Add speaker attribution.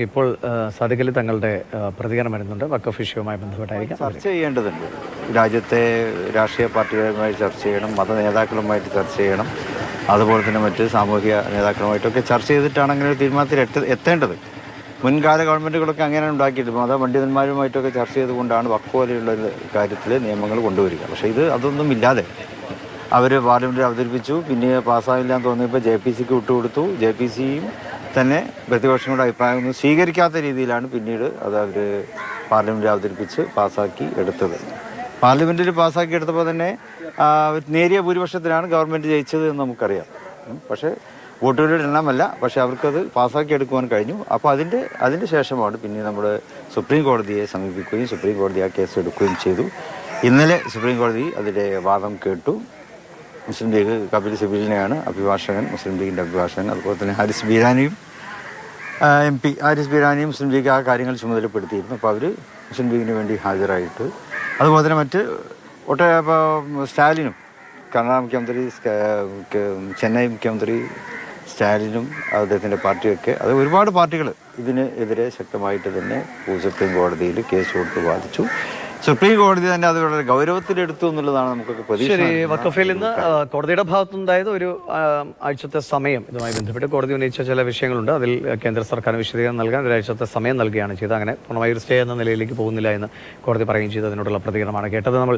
Speaker 1: ഇപ്പോൾ സാധിക്കൽ തങ്ങളുടെ പ്രതികരണം വരുന്നുണ്ട്. വക്കഫ് വിഷയവുമായി ബന്ധപ്പെട്ടായിരിക്കും.
Speaker 2: ചർച്ച ചെയ്യേണ്ടതുണ്ട്. രാജ്യത്തെ രാഷ്ട്രീയ പാർട്ടികളുമായി ചർച്ച ചെയ്യണം മത നേതാക്കളുമായിട്ട് ചർച്ച ചെയ്യണം അതുപോലെ തന്നെ മറ്റ് സാമൂഹിക നേതാക്കളുമായിട്ടൊക്കെ ചർച്ച ചെയ്തിട്ടാണ് അങ്ങനെ ഒരു തീരുമാനത്തിൽ എത്തേണ്ടത്. മുൻകാല ഗവൺമെന്റുകളൊക്കെ അങ്ങനെയാണ് ഉണ്ടാക്കിയിട്ട് മത പണ്ഡിതന്മാരുമായിട്ടൊക്കെ ചർച്ച ചെയ്തുകൊണ്ടാണ് വക്കു പോലെയുള്ള കാര്യത്തിൽ നിയമങ്ങൾ കൊണ്ടുവരിക. പക്ഷേ ഇത് അതൊന്നും ഇല്ലാതെ അവർ പാർലമെന്റിൽ അവതരിപ്പിച്ചു. പിന്നെ പാസ്സാവില്ല എന്ന് തോന്നിയപ്പോൾ ജെ പി സിക്ക് വിട്ടുകൊടുത്തു. ജെ പി സിയും തന്നെ പ്രതിപക്ഷങ്ങളുടെ അഭിപ്രായം സ്വീകരിക്കാത്ത രീതിയിലാണ് പിന്നീട് അത് അവർ പാർലമെന്റിൽ അവതരിപ്പിച്ച് പാസ്സാക്കി എടുത്തത്. പാർലമെന്റിൽ പാസ്സാക്കി എടുത്തപ്പോൾ തന്നെ നേരിയ ഭൂരിപക്ഷത്തിലാണ് ഗവൺമെന്റ് ജയിച്ചത് എന്ന് നമുക്കറിയാം. പക്ഷേ വോട്ടുകളുടെ എണ്ണമല്ല പക്ഷേ അവർക്കത് പാസ്സാക്കി എടുക്കുവാൻ കഴിഞ്ഞു. അപ്പോൾ അതിന്റെ അതിന്റെ ശേഷമാണ് പിന്നെ നമ്മൾ സുപ്രീം കോടതിയെ സമീപിക്കുകയും സുപ്രീം കോടതി ആ കേസ് എടുക്കുകയും ചെയ്തു. ഇന്നലെ സുപ്രീം കോടതി അതിന്റെ വാദം കേട്ടു. മുസ്ലിം ലീഗ് കപിൽ സിബിലിനെയാണ് അഭിഭാഷകൻ മുസ്ലിം ലീഗിന്റെ അഭിഭാഷകൻ. അതുപോലെ തന്നെ ഹാരിസ് ബീരാനിയും എം പി ഹാരിസ് ബീരാനിയും മുസ്ലിം ലീഗ് ആ കാര്യങ്ങൾ ചുമതലപ്പെടുത്തിയിരുന്നു. അപ്പോൾ അവർ മുസ്ലിം ലീഗിന് വേണ്ടി ഹാജരായിട്ട്. അതുപോലെ തന്നെ മറ്റ് ഒട്ടേ സ്റ്റാലിനും കർണാടക മുഖ്യമന്ത്രി ചെന്നൈ മുഖ്യമന്ത്രി സ്റ്റാലിനും അദ്ദേഹത്തിന്റെ പാർട്ടിയൊക്കെ അത് ഒരുപാട് പാർട്ടികൾ ഇതിന് എതിരെ ശക്തമായിട്ട് തന്നെ സുപ്രീം കോടതിയിൽ കേസ് കൊടുത്ത് വാദിച്ചു. സുപ്രീം കോടതി തന്നെ അത് വളരെ ഗൗരവത്തിലെടുത്തു എന്നുള്ളതാണ് നമുക്കൊക്കെ പ്രതീക്ഷ
Speaker 1: ശരി വക്കഫിൽ നിന്ന് കോടതിയുടെ ഭാഗത്തുനിന്നുണ്ടായത് ഒരു ആഴ്ചത്തെ സമയം ഇതുമായി ബന്ധപ്പെട്ട് കോടതി ഉന്നയിച്ച ചില വിഷയങ്ങളുണ്ട്. അതിൽ കേന്ദ്ര സർക്കാർ വിശദീകരണം നൽകാൻ ഒരാഴ്ചത്തെ സമയം നൽകുകയാണ് ചെയ്തത്. അങ്ങനെ പൂർണമായി ഒരു സ്റ്റേ എന്ന നിലയിലേക്ക് പോകുന്നില്ല എന്ന് കോടതി പറയുകയും ചെയ്തു. അതിനോടുള്ള പ്രതികരണമാണ് കേട്ടത്. നമ്മൾ